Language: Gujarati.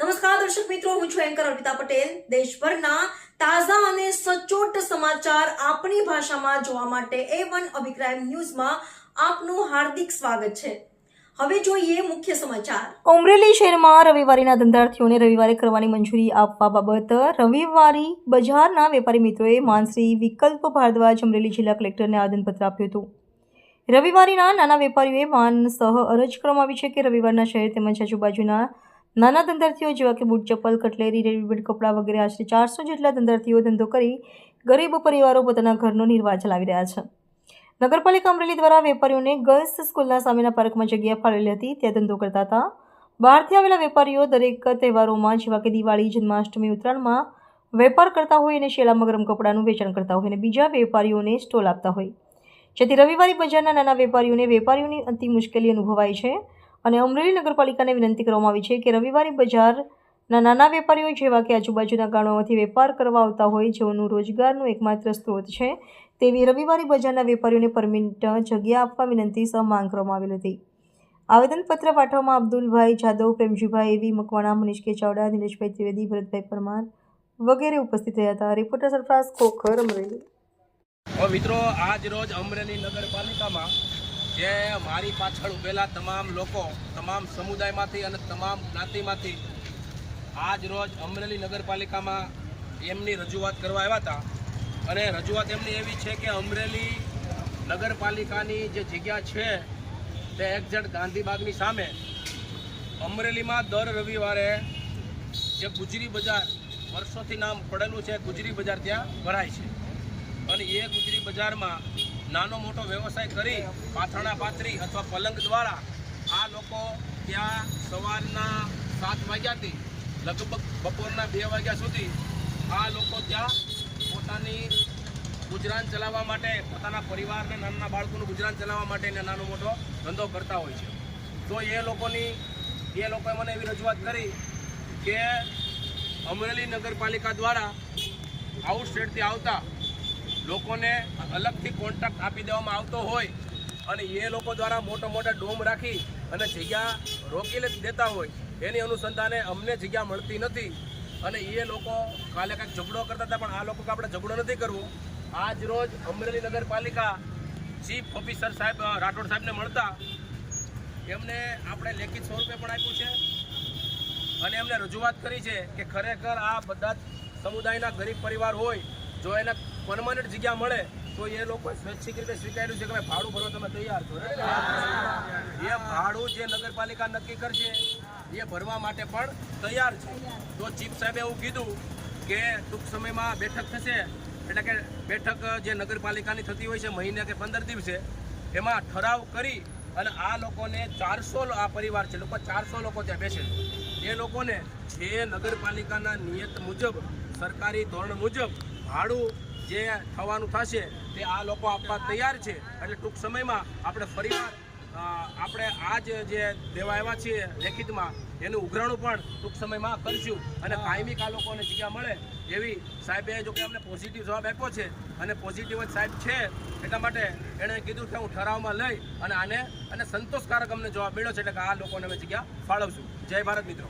નમસ્કાર, દર્શક મિત્રો, હું છું એન્કર અર્પિતા પટેલ. દેશભરના તાજા અને સચોટ સમાચાર આપણી ભાષામાં જોવા માટે એ વન અભિપ્રાય ન્યૂઝમાં આપનું હાર્દિક સ્વાગત છે. હવે જોઈએ મુખ્ય સમાચાર. અમરેલી શહેરમાં રવિવારીના ધંધાર્થીઓને રવિવારે કરવાની મંજૂરી આપવા બાબત રવિવારી બજારના વેપારી મિત્રોએ માનસી વિકલ્પ ભારદ્વાજ અમરેલી જિલ્લા કલેક્ટરને આવેદનપત્ર આપ્યું હતું. રવિવારીના નાના વેપારીઓએ માન સહ અરજ કરવામાં આવી છે કે રવિવારના શહેર તેમજ આજુબાજુના નાના ધંધાર્થીઓ જેવા કે બૂટ, ચપ્પલ, કટલેરી, રેડીમેડ કપડાં વગેરે આશરે ચારસો જેટલા ધંધાર્થીઓ ધંધો કરી ગરીબ પરિવારો પોતાના ઘરનો નિર્વાહ ચલાવી રહ્યા છે. નગરપાલિકા અમરેલી દ્વારા વેપારીઓને ગર્લ્સ સ્કૂલના સામેના પાર્કમાં જગ્યા ફાળવેલી હતી. ત્યાં ધંધો કરતા હતા. બહારથી આવેલા વેપારીઓ દરેક તહેવારોમાં, જેવા કે દિવાળી, જન્માષ્ટમી, ઉત્તરાયણમાં વેપાર કરતા હોય અને શેલામાં ગરમ કપડાનું વેચાણ કરતા હોય અને બીજા વેપારીઓને સ્ટોલ આપતા હોય. જેથી રવિવારી બજારના નાના વેપારીઓને વેપારીઓની અતિ મુશ્કેલી અનુભવાય છે. અને અમરેલી નગરપાલિકાને વિનંતી કરવામાં આવી છે કે રવિવારી બજારના નાના વેપારીઓ જેવા કે આજુબાજુના ગામોમાંથી વેપાર કરવા આવતા હોય, જેઓનું રોજગારનું એકમાત્ર સ્ત્રોત છે, તેવી રવિવારી બજારના વેપારીઓને પરમિટ જગ્યા આપવા વિનંતી સહ માંગ કરવામાં આવેલ હતી. આવેદનપત્ર પાઠવવામાં અબ્દુલભાઈ જાદવ, પ્રેમજીભાઈ એવી, મકવાણા, મનીષ કે ચાવડા, દિનેશભાઈ ત્રિવેદી, ભરતભાઈ પરમાર વગેરે ઉપસ્થિત રહ્યા હતા. રિપોર્ટર સરફરાઝ ખોખર, અમરેલી. મિત્રો, આજ રોજ અમરેલી નગરપાલિકામાં જે મારી પાછળ ઉભેલા તમામ લોકો, તમામ સમુદાયમાંથી અને તમામ જ્ઞાતિમાંથી આજ રોજ અમરેલી નગરપાલિકામાં એમની રજૂઆત કરવા આવ્યા હતા. અને રજૂઆત એમની એવી છે કે અમરેલી નગરપાલિકાની જે જગ્યા છે, તે એક્ઝેક્ટ ગાંધીબાગની સામે. અમરેલીમાં દર રવિવારે જે ગુજરી બજાર, વર્ષોથી નામ પડેલું છે, ગુજરી બજાર ત્યાં ભરાય છે. અને એ ગુજરી બજારમાં નાનો મોટો વ્યવસાય કરી પાથરણા પાથરી અથવા પલંગ દ્વારા આ લોકો ત્યાં સવારના સાત વાગ્યાથી લગભગ બપોરના બે વાગ્યા સુધી આ લોકો ત્યાં પોતાની ગુજરાન ચલાવવા માટે, પોતાના પરિવારને નાના બાળકોનું ગુજરાન ચલાવવા માટે એને નાનો મોટો ધંધો કરતા હોય છે. તો એ લોકોની, એ લોકોએ મને એવી રજૂઆત કરી કે અમરેલી નગરપાલિકા દ્વારા આઉટસ્ટેટથી આવતા લોકોને અલગથી કોન્ટ્રાક્ટ આપી દેવામાં આવતો હોય અને એ લોકો દ્વારા મોટા મોટા ડોમ રાખી અને જગ્યા રોકી દેતા હોય, એની અનુસંધાને અમને જગ્યા મળતી નથી. અને એ લોકો કાલે કાંઈક ઝઘડો કરતા હતા, પણ આ લોકો આપણે ઝઘડો નથી કરવો. આજ રોજ અમરેલી નગરપાલિકા ચીફ ઓફિસર સાહેબ રાઠોડ સાહેબને મળતા એમને આપણે લેખિત સ્વરૂપે પણ આપ્યું છે. અને એમને રજૂઆત કરી છે કે ખરેખર આ બધા સમુદાયના ગરીબ પરિવાર હોય જો એને પરમાનન્ટ જગ્યા મળે, તો એ લોકો સ્વૈચ્છિક રીતે સ્વીકાર્યું છે કે ભાડું ભરવા તમે તૈયાર છો એ ભાડું જે નગરપાલિકા નક્કી કરશે, એ ભરવા માટે પણ તૈયાર છે. તો ચીફ સાહેબે એવું કીધું કે ટૂંક સમયમાં બેઠક થશે, એટલે કે બેઠક જે નગરપાલિકાની થતી હોય છે, મહિને કે પંદર દિવસે, એમાં ઠરાવ કરી અને આ લોકોને ચારસો આ પરિવાર છે, લોકો ચારસો લોકો ત્યાં બેસે એ લોકોને જે નગરપાલિકાના નિયત મુજબ, સરકારી ધોરણ મુજબ ભાડું જે થવાનું થશે તે આ લોકો આપવા તૈયાર છે. એટલે ટૂંક સમયમાં આપણે ફરીવાર આપણે આ જ જે દેવા આવ્યા છીએ લેખિતમાં એનું ઉઘરાણું પણ ટૂંક સમયમાં કરીશું. અને કાયમી આ લોકોને જગ્યા મળે એવી સાહેબે જો કે અમને પોઝિટિવ જવાબ આપ્યો છે. અને પોઝિટિવ જ સાહેબ છે એટલા માટે એણે કીધું કે હું ઠરાવમાં લઈ અને આને અને સંતોષકારક અમને જવાબ મળ્યો છે. એટલે કે આ લોકોને અમે જગ્યા ફાળવશું. જય ભારત મિત્રો.